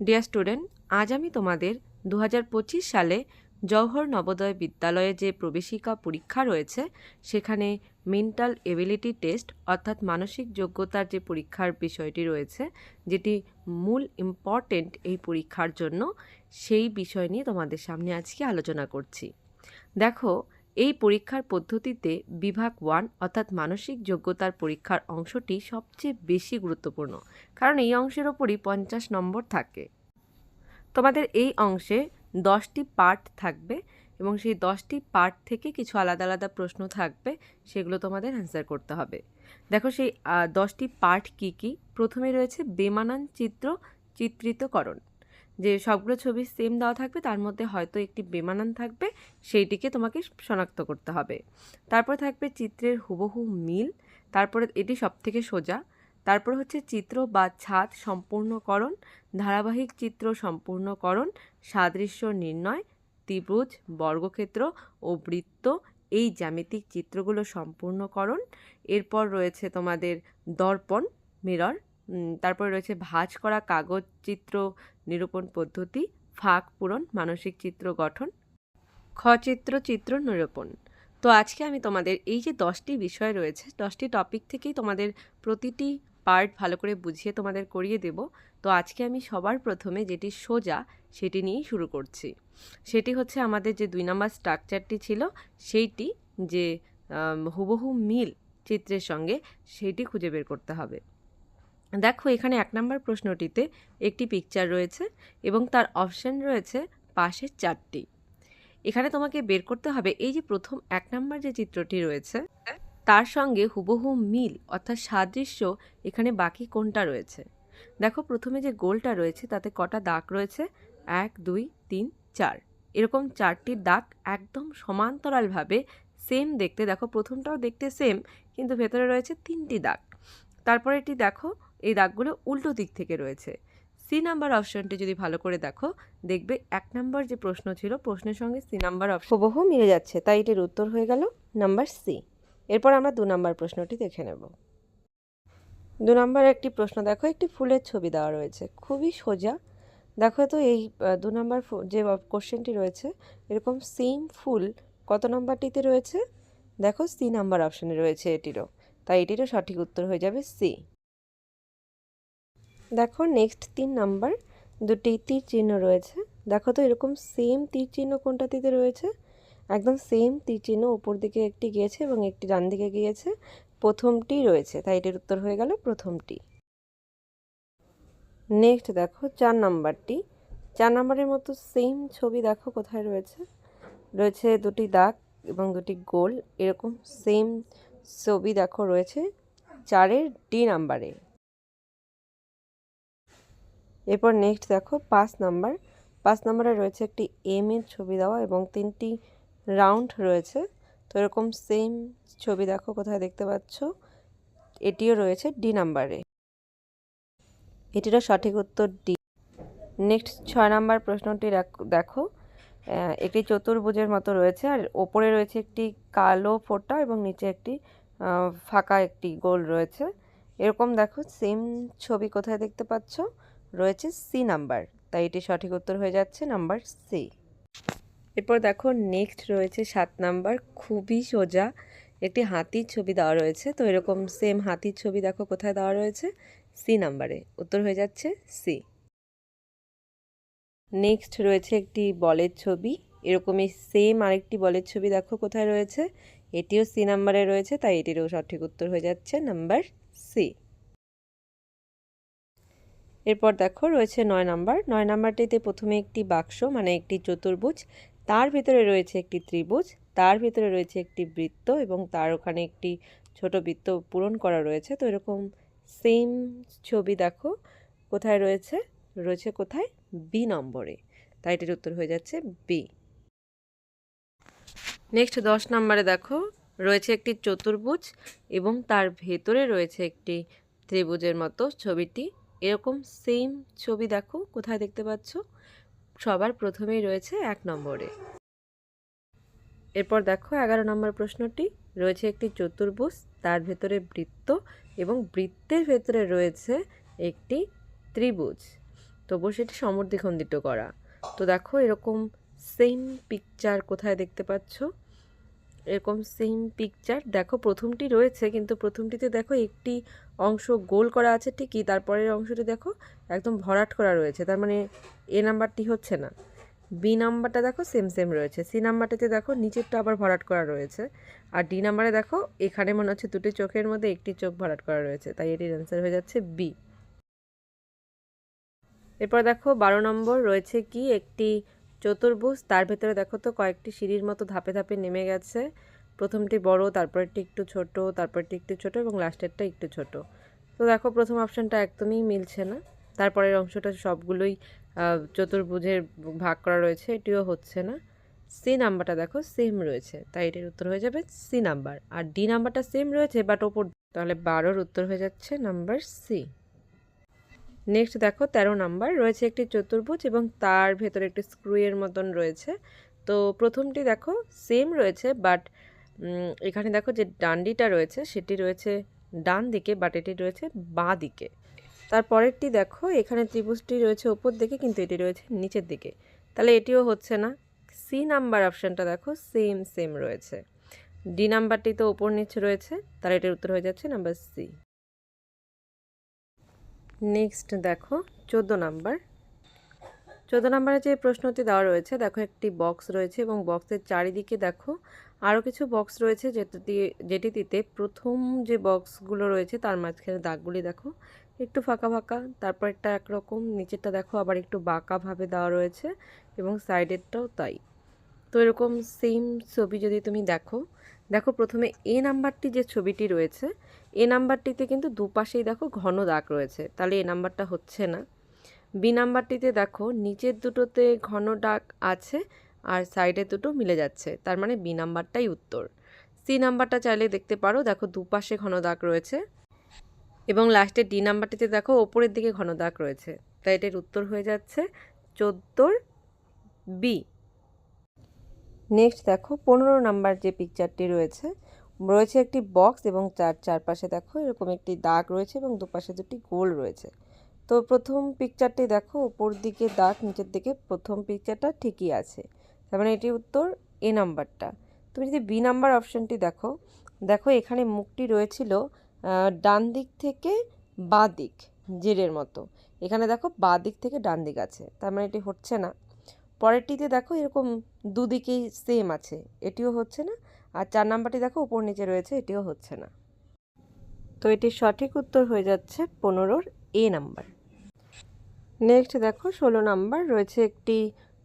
Dear student আজ আমি তোমাদের দু হাজার পঁচিশ সালে জওহর নবোদয় বিদ্যালয়ে যে প্রবেশিকা পরীক্ষা রয়েছে, সেখানে মেন্টাল এবিলিটি টেস্ট অর্থাৎ মানসিক যোগ্যতার যে পরীক্ষার বিষয়টি রয়েছে, যেটি মূল ইম্পর্টেন্ট এই পরীক্ষার জন্য, সেই বিষয় নিয়ে তোমাদের সামনে আজকে আলোচনা করছি। দেখো এই পরীক্ষার পদ্ধতিতে বিভাগ ওয়ান অর্থাৎ মানসিক যোগ্যতার পরীক্ষার অংশটি সবচেয়ে বেশি গুরুত্বপূর্ণ, কারণ এই অংশের ওপরই পঞ্চাশ নম্বর থাকে। তোমাদের এই অংশে দশটি পার্ট থাকবে এবং সেই দশটি পার্ট থেকে কিছু আলাদা আলাদা প্রশ্ন থাকবে, সেগুলো তোমাদের অ্যান্সার করতে হবে। দেখো সেই দশটি পার্ট কি কি? প্রথমে রয়েছে বেমানান চিত্র, চিত্রিতকরণ। যে সবগুলো ছবি সেম দেওয়া থাকবে, তার মধ্যে হয়তো একটি বেমানান থাকবে, সেইটিকে তোমাকে শনাক্ত করতে হবে। তারপর থাকবে চিত্রের হুবহু মিল, তারপরে এটি সবথেকে সোজা। তারপর হচ্ছে চিত্র বা ছাদ সম্পূর্ণকরণ, ধারাবাহিক চিত্র সম্পূর্ণকরণ, সাদৃশ্য নির্ণয়, ত্রিভুজ, বর্গক্ষেত্র ও বৃত্ত, এই জ্যামিতিক চিত্রগুলো সম্পূর্ণকরণ। এরপর রয়েছে তোমাদের দর্পণ, মিরর তারপর রয়েছে ভাঁজ করা কাগজ চিত্র নিরূপণ পদ্ধতি, ফাঁক পূরণ, মানসিক চিত্র গঠন, খচিত্র চিত্র নিরূপণ। তো আজকে আমি তোমাদের এই যে দশটি বিষয় রয়েছে, দশটি টপিক থেকেই তোমাদের প্রতিটি পার্ট ভালো করে বুঝিয়ে তোমাদের করিয়ে দেব। তো আজকে আমি সবার প্রথমে যেটি সোজা, সেটি নিয়েই শুরু করছি। সেটি হচ্ছে আমাদের যে দুই নম্বর স্ট্রাকচারটি ছিল, সেইটি যে হুবহু মিল চিত্রের সঙ্গে, সেইটি খুঁজে বের করতে হবে। দেখো, এখানে এক নম্বর প্রশ্নটিতে একটি পিকচার রয়েছে এবং তার অপশন রয়েছে পাশের চারটি। এখানে তোমাকে বের করতে হবে এই যে প্রথম এক নম্বর যে চিত্রটি রয়েছে, তার সঙ্গে হুবহু মিল অর্থাৎ সাদৃশ্য এখানে বাকি কোনটা রয়েছে। দেখো, প্রথমে যে গোলটা রয়েছে, তাতে কটা দাগ রয়েছে? এক, দুই, তিন, চার। এরকম চারটি দাগ একদম সমান্তরালভাবে সেম দেখতে, দেখো, প্রথমটাও দেখতে সেম কিন্তু ভেতরে রয়েছে তিনটি দাগ। তারপরে এটি দেখো এই দাগগুলো উল্টো দিক থেকে রয়েছে। সি নাম্বার অপশনটি যদি ভালো করে দেখো, দেখবে এক নাম্বার যে প্রশ্ন ছিল, প্রশ্নের সঙ্গে সি নাম্বার অপশন হুবহু মিলে যাচ্ছে, তাই এটির উত্তর হয়ে গেল নাম্বার সি এরপর আমরা দু নাম্বার প্রশ্নটি দেখে নেব। দু নম্বর একটি প্রশ্ন, দেখো, একটি ফুলের ছবি দেওয়া রয়েছে, খুবই সোজা। দেখো তো এই দু নম্বর যে কোশ্চেনটি রয়েছে, এরকম সেম ফুল কত নম্বরটিতে রয়েছে? দেখো সি নাম্বার অপশানে রয়েছে এটিরও, তাই এটিরও সঠিক উত্তর হয়ে যাবে সি দেখো নেক্সট তিন নাম্বার দুটি তীর চিহ্ন রয়েছে। দেখো তো এরকম সেম তীর চিহ্ন কোনটাতে রয়েছে? একদম সেম তীর চিহ্ন উপর দিকে একটি গিয়েছে এবং একটি ডান দিকে গিয়েছে। প্রথমটি রয়েছে, তাই এটির উত্তর হয়ে গেল প্রথমটি। নেক্সট দেখো চার নাম্বারটি চার নাম্বারের মতো সেম ছবি দেখো কোথায় রয়েছে? রয়েছে দুটি দাগ এবং দুটি গোল। এরকম সেম ছবি দেখো রয়েছে চারের ডি নাম্বারে এরপর নেক্সট দেখো, পাঁচ নাম্বার পাঁচ নাম্বারে রয়েছে একটি এম এর ছবি দেওয়া এবং তিনটি রাউন্ড রয়েছে। তো এরকম সেম ছবি দেখো, কোথায় দেখতে পাচ্ছ? এটিও রয়েছে ডি নাম্বারে এটিরও সঠিক উত্তর ডি নেক্সট ছয় নাম্বার প্রশ্নটি দেখো। একটি চতুর্ভুজের মতো রয়েছে আর ওপরে রয়েছে একটি কালো ফোঁটা এবং নিচে একটি ফাঁকা একটি গোল রয়েছে। এরকম দেখো সেম ছবি কোথায় দেখতে পাচ্ছ? রয়েছে সি নাম্বার। তাই এটি সঠিক উত্তর হয়ে যাচ্ছে নাম্বার সি। এরপর দেখো নেক্সট রয়েছে সাত নাম্বার, খুবই সোজা। একটি হাতির ছবি দেওয়া রয়েছে। তো এরকম সেম হাতির ছবি দেখো কোথায় দেওয়া রয়েছে? সি নাম্বারে। উত্তর হয়ে যাচ্ছে সি নেক্সট রয়েছে একটি বলের ছবি। এরকমই সেম আরেকটি বলের ছবি দেখো কোথায় রয়েছে? এটিও সি নাম্বারে রয়েছে, তাই এটিরও সঠিক উত্তর হয়ে যাচ্ছে নাম্বার সি এরপর দেখো রয়েছে নয় নাম্বার। নয় নাম্বারটিতে প্রথমে একটি বাক্স মানে একটি চতুর্ভুজ, তার ভিতরে রয়েছে একটি ত্রিভুজ, তার ভিতরে রয়েছে একটি বৃত্ত এবং তার ওখানে একটি ছোট বৃত্ত পূরণ করা রয়েছে। তো এরকম সেম ছবি দেখো, কোথায় রয়েছে? রয়েছে কোথায়? বি নম্বরে। তাই এটির উত্তর হয়ে যাচ্ছে বি নেক্সট দশ নম্বরে দেখো, রয়েছে একটি চতুর্ভুজ এবং তার ভেতরে রয়েছে একটি ত্রিভুজের মতো ছবিটি। এরকম সেম ছবি দেখো, কোথায় দেখতে পাচ্ছ? সবার প্রথমেই রয়েছে এক নম্বরে। এরপর দেখো এগারো নম্বর প্রশ্নটি, রয়েছে একটি চতুর্ভুজ, তার ভেতরে বৃত্ত এবং বৃত্তের ভেতরে রয়েছে একটি ত্রিভুজ। তবুও সেটি সমদ্বিখণ্ডিত করা। তো দেখো এরকম সেম পিকচার কোথায় দেখতে পাচ্ছ? এরকম সেম পিকচার দেখো, প্রথমটি রয়েছে, কিন্তু প্রথমটিতে দেখো একটি অংশ গোল করা আছে ঠিকই, তারপরের অংশটি দেখো একদম ভরাট করা রয়েছে, তার মানে এ নাম্বারটি হচ্ছে না। বি নাম্বারটা দেখো সেম সেম রয়েছে সি নাম্বারটাতে দেখো নিচেরটা আবার ভরাট করা রয়েছে, আর ডি নাম্বারে দেখো এখানে মনে হচ্ছে দুটি চোখের মধ্যে একটি চোখ ভরাট করা রয়েছে, তাই এটির অ্যান্সার হয়ে যাচ্ছে বি এরপর দেখো বারো নম্বর রয়েছে কি, একটি চতুর্ভুজ, তার ভেতরে দেখো তো কয়েকটি সিঁড়ির মতো ধাপে ধাপে নেমে গেছে। প্রথমটি বড়, তারপরটি একটু ছোট, তারপরটি একটু ছোট এবং লাস্টেরটা একটু ছোট। তো দেখো, প্রথম অপশানটা একদমই মিলছে না। তারপরের অংশটা সবগুলোই চতুর্ভুজের ভাগ করা রয়েছে, এটিও হচ্ছে না। সি নাম্বারটা দেখো সেম রয়েছে। তাই এটির উত্তর হয়ে যাবে সি নাম্বার। আর ডি নাম্বারটা সেম রয়েছে বাট ওপর, তাহলে বারোর উত্তর হয়ে যাচ্ছে নাম্বার সি নেক্সট দেখো, তেরো নাম্বার। রয়েছে একটি চতুর্ভুজ এবং তার ভেতরে একটি স্ক্রুয়ের মতন রয়েছে। তো প্রথমটি দেখো সেম রয়েছে বাট এখানে দেখো যে ডান্ডিটা রয়েছে, সেটি রয়েছে ডান দিকে বাট এটি রয়েছে বাঁ দিকে। তারপরেরটি দেখো, এখানে ত্রিভুজটি রয়েছে ওপর দিকে, কিন্তু এটি রয়েছে নিচের দিকে। তাহলে এটিও হচ্ছে না। সি নাম্বার অপশানটা দেখো সেম সেম রয়েছে। ডি নাম্বারটি তো ওপর নিচে রয়েছে, তাহলে এটির উত্তর হয়ে যাচ্ছে নাম্বার সি নেক্সট দেখো, চোদ্দ নাম্বার। চোদ্দ নাম্বারে যে প্রশ্নটি দেওয়া রয়েছে, দেখো একটি বক্স রয়েছে এবং বক্সের চারিদিকে দেখো আরও কিছু বক্স রয়েছে যেটি যেটিতে প্রথম যে বক্সগুলো রয়েছে তার মাঝখানে দাগগুলি দেখো। একটু ফাঁকা ফাঁকা তারপরটা একরকম, নিচেরটা দেখো আবার একটু বাঁকাভাবে দেওয়া রয়েছে এবং সাইডেরটাও তাই। তো এরকম সেম ছবি যদি তুমি দেখো দেখো প্রথমে এ নাম্বারটি যে ছবিটি রয়েছে এ নাম্বারটিতে কিন্তু দুপাশেই দেখো ঘন দাগ রয়েছে, তাহলে এ নাম্বারটা হচ্ছে না। বি নাম্বারটিতে দেখো নিচের দুটোতে ঘন দাগ আছে আর সাইডে দুটো মিলে যাচ্ছে, তার মানে বি নাম্বারটাই উত্তর। সি নাম্বারটা চাইলে দেখতে পারো, দেখো দুপাশে ঘন দাগ রয়েছে এবং লাস্টে ডি নাম্বারটিতে দেখো ওপরের দিকে ঘন দাগ রয়েছে তাই এটার উত্তর হয়ে যাচ্ছে চোদ্দোর বি নেক্সট দেখো, পনেরো নাম্বার যে পিকচারটি রয়েছে রয়েছে একটি বক্স এবং চার চারপাশে দেখো এরকম একটি দাগ রয়েছে এবং দুপাশে দুটি গোল রয়েছে। তো প্রথম পিকচারটি দেখো, উপর দিকে দাগ, নিচের দিকে প্রথম পিকচারটা ঠিকই আছে। তার মানে এটি উত্তর এ নাম্বারটা। তুমি যদি বি নাম্বার অপশনটি দেখো দেখো এখানে মুখটি রয়েছিল ডান দিক থেকে বাঁ দিক, জেরের মতো। এখানে দেখো বাঁ দিক থেকে ডান দিক আছে। তার মানে এটি হচ্ছে না। পরেরটিতে দেখো এরকম দুদিকেই সেম আছে। এটিও হচ্ছে না, আর চার নাম্বারটি দেখো উপর নিচে রয়েছে, এটিও হচ্ছে না। তো এটির সঠিক উত্তর হয়ে যাচ্ছে পনেরোর এ নাম্বার। নেক্সট দেখো, ষোলো নাম্বার, রয়েছে একটি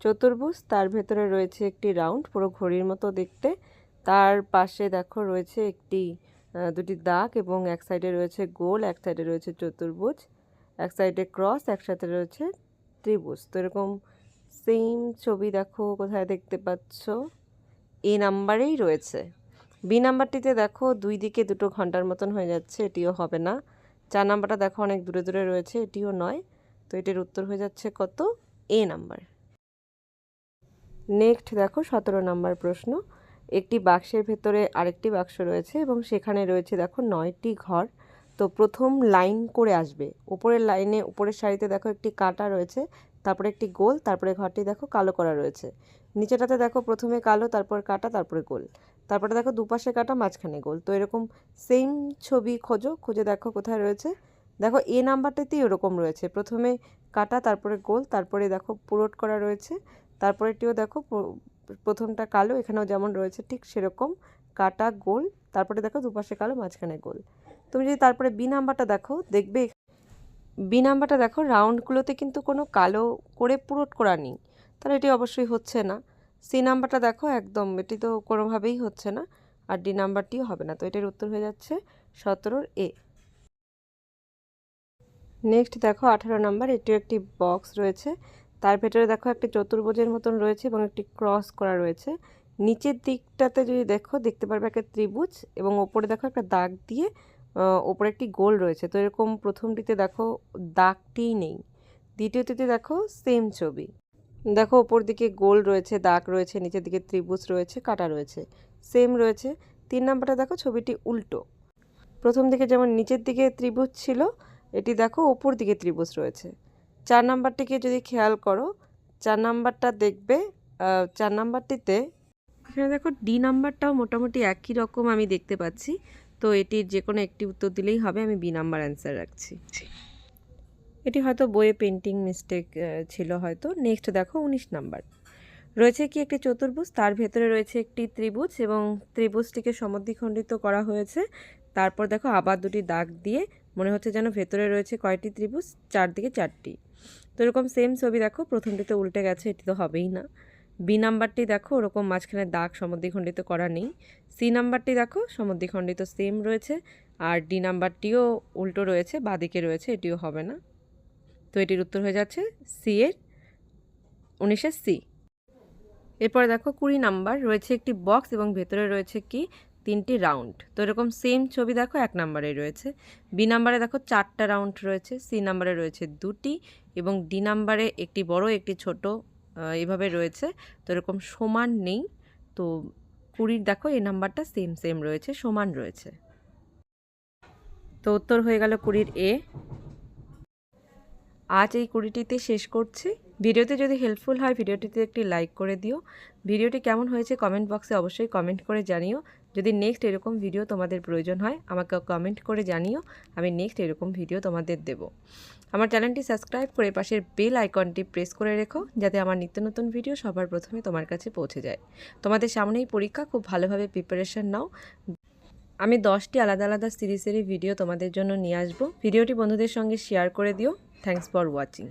চতুর্ভুজ, তার ভেতরে রয়েছে একটি রাউন্ড পুরো ঘড়ির মতো দেখতে। তার পাশে দেখো রয়েছে একটি দুটি দাগ এবং এক সাইডে রয়েছে গোল, এক সাইডে রয়েছে চতুর্ভুজ, এক সাইডে ক্রস এক সাইডে রয়েছে ত্রিভুজ। তো এরকম সেম ছবি দেখো, কোথায় দেখতে পাচ্ছ? এ নাম্বারেই রয়েছে। বি নাম্বারটিতে দেখো, দুই দিকে দুটো ঘণ্টার মতন হয়ে যাচ্ছে, এটিও হবে না। চার নাম্বারটা দেখো, অনেক দূরে দূরে রয়েছে, এটিও নয়। তো এটির উত্তর হয়ে যাচ্ছে কত? এ নাম্বার নেক্সট দেখো, সতেরো নাম্বার প্রশ্ন। একটি বাক্সের ভেতরে আরেকটি বাক্স রয়েছে এবং সেখানে রয়েছে দেখো, নয়টি ঘর। তো প্রথম লাইন করে আসবে। উপরের লাইনে উপরের সারিতে দেখো, একটি কাটা রয়েছে। তারপরে একটি গোল, তারপরে ঘরটি দেখো কালো করা রয়েছে। নিচেটাতে দেখো প্রথমে কালো, তারপর কাটা, তারপরে গোল। তারপরে দেখো দুপাশে কাটা, মাঝখানে গোল। তো এরকম সেম ছবি খোঁজো, খুঁজে দেখো কোথায় রয়েছে। দেখো এ নাম্বারটাতেই ওরকম রয়েছে। প্রথমে কাটা, তারপরে গোল, তারপরে দেখো পুরোট করা রয়েছে। তারপরেটিও দেখো প্রথমটা কালো, এখানেও যেমন রয়েছে ঠিক সেরকম। কাটা, গোল, তারপরে দেখো দুপাশে কালো, মাঝখানে গোল। তুমি যদি তারপরে বি নাম্বারটা দেখো, দেখবে বি নাম্বারটা দেখো, রাউন্ডগুলোতে কিন্তু কোনো কালো করে পুরোট করা নেই। তাহলে এটি অবশ্যই হচ্ছে না। সি নাম্বারটা দেখো, একদম এটি তো কোনোভাবেই হচ্ছে না, আর ডি নাম্বারটিও হবে না। তো এটার উত্তর হয়ে যাচ্ছে সতেরোর এ। নেক্সট দেখো, আঠারো নাম্বার, এটিও একটি বক্স রয়েছে। তার ভেতরে দেখো একটি চতুর্ভুজের মতন রয়েছে এবং একটি ক্রস করা রয়েছে। নিচের দিকটাতে যদি দেখো, দেখতে পারবে একটা ত্রিভুজ এবং ওপরে দেখো একটা দাগ দিয়ে ওপরে একটি গোল রয়েছে। তো এরকম প্রথমটিতে দেখো দাগটিই নেই, দ্বিতীয়টিতে দেখো সেম ছবি। দেখো ওপর দিকে গোল রয়েছে, দাগ রয়েছে, নিচের দিকে ত্রিভুজ রয়েছে, কাটা রয়েছে সেম রয়েছে। তিন নাম্বারটা দেখো ছবিটি উল্টো। প্রথম দিকে যেমন নিচের দিকে ত্রিভুজ ছিল, এটি দেখো ওপর দিকে ত্রিভুজ রয়েছে। চার নাম্বারটিকে যদি খেয়াল করো, চার নাম্বারটা দেখবে চার নাম্বারটিতে এখানে দেখো ডি নাম্বারটাও মোটামুটি একই রকম আমি দেখতে পাচ্ছি। তো এটির যে কোনো একটি উত্তর দিলেই হবে আমি বি নাম্বার অ্যান্সার রাখছি। এটি হয়তো বইয়ে পেন্টিং মিস্টেক ছিল হয়তো। নেক্সট দেখো উনিশ নাম্বার রয়েছে কি একটি চতুর্ভুজ? তার ভেতরে রয়েছে একটি ত্রিভুজ এবং ত্রিভুজটিকে সমদ্বিখণ্ডিত করা হয়েছে। তারপর দেখো আবার দুটি দাগ দিয়ে মনে হচ্ছে যেন ভেতরে রয়েছে কয়টি ত্রিভুজ? চারদিকে চারটি। তো এরকম সেম ছবি দেখো প্রথমটিতে উল্টে গেছে এটি তো হবেই না। বি নাম্বারটি দেখো, ওরকম মাঝখানে দাগ সমদ্বিখণ্ডিত করা নেই। সি নাম্বারটি দেখো, সমদ্বিখণ্ডিত সেম রয়েছে, আর ডি নাম্বারটিও উল্টো রয়েছে, বাদিকে রয়েছে, এটিও হবে না। তো এটির উত্তর হয়ে যাচ্ছে সি এর উনিশের সি। এরপরে দেখো, কুড়ি নাম্বার, রয়েছে একটি বক্স এবং ভেতরে রয়েছে কি? তিনটি রাউন্ড তো এরকম সেম ছবি দেখো, এক নাম্বারে রয়েছে। বি নাম্বারে দেখো, চারটা রাউন্ড রয়েছে, সি নাম্বারে রয়েছে দুটি, এবং ডি নাম্বারে একটি বড়, একটি ছোট আহ, এইভাবে রয়েছে। তো এরকম সমান নেই। তো কুড়ির দেখো এই নাম্বারটা সেম সেম রয়েছে সমান রয়েছে। তো উত্তর হয়ে গেল কুড়ির এ আজ এই কুড়িটিতে শেষ করছি। ভিডিওতে যদি হেল্পফুল হয় ভিডিওটিতে একটি লাইক করে দিও। ভিডিওটি কেমন হয়েছে কমেন্ট বক্সে অবশ্যই কমেন্ট করে জানিও। যদি নেক্সট এরকম ভিডিও তোমাদের প্রয়োজন হয়, আমাকে কমেন্ট করে জানিও, আমি নেক্সট এরকম ভিডিও তোমাদের দেব। আমার চ্যানেলটি সাবস্ক্রাইব করে পাশের বেল আইকনটি প্রেস করে রেখো, যাতে আমার নিত্য নতুন ভিডিও সবার প্রথমে তোমার কাছে পৌঁছে যায়। তোমাদের সামনেই পরীক্ষা, খুব ভালোভাবে প্রিপারেশন নাও। আমি দশটি আলাদা আলাদা সিরিজেরই ভিডিও তোমাদের জন্য নিয়ে আসব। ভিডিওটি বন্ধুদের সঙ্গে শেয়ার করে দিও। Thanks for watching